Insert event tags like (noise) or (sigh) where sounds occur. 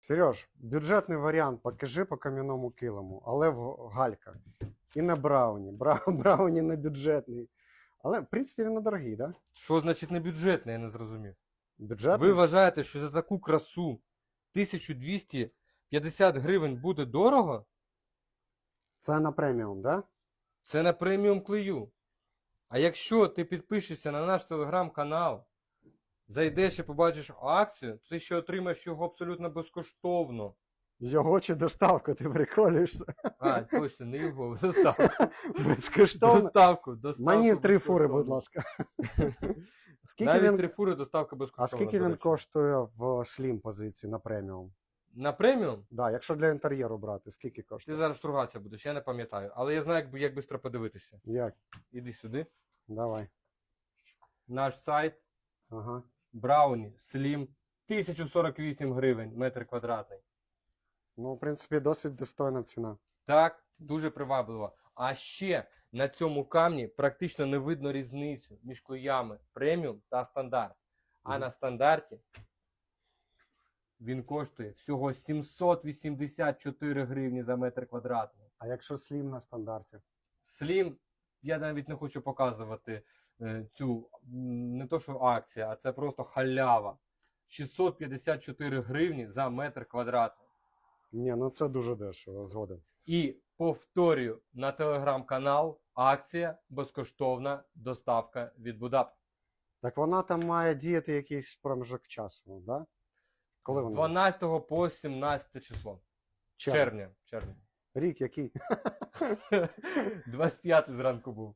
Сереж, бюджетний варіант покажи по кам'яному килиму, але в галька. І на Брауні. Бра... (laughs) Брауні не бюджетний. Але, в принципі, він недорогий, так? Да? Що значить не бюджетне, я не зрозумів. Бюджетний? Ви вважаєте, що за таку красу 1250 гривень буде дорого? Це на преміум, так? Да? Це на преміум клею. А якщо ти підпишешся на наш телеграм-канал, зайдеш і побачиш акцію, то ти ще отримаєш його абсолютно безкоштовно. Його чи доставку, ти приколюєшся. А, точно, не його, доставку. (laughs) Безкоштовно. Доставку, доставку. Мені три фури, будь ласка. (laughs) Скільки Навіть він... три фури доставка А скільки він коштує в слім позиції на преміум? На преміум? Да, якщо для інтер'єру брати, скільки коштує? Ти зараз штургатися будеш, я не пам'ятаю. Але я знаю, як, як швидко подивитися. Як? Іди сюди. Давай. Наш сайт Ага. Брауні Slim 1048 гривень метр квадратний. Ну, в принципі, досить достойна ціна. Так, дуже привабливо. А ще на цьому камні практично не видно різницю між клеями преміум та стандарт. А на стандарті він коштує всього 784 гривні за метр квадратний. А якщо слім на стандарті? Slim, я навіть не хочу показувати е, цю не то, що акція, а це просто халява. 654 гривні за метр квадратний. Ні, ну це дуже дешево, згоден. І повторюю на телеграм-канал акція безкоштовна доставка від Будап. Так вона там має діяти якийсь проміжок часу, да? Коли З вона? 12 по 17 число. Червня. червня. Рік який? (laughs) 25 зранку був.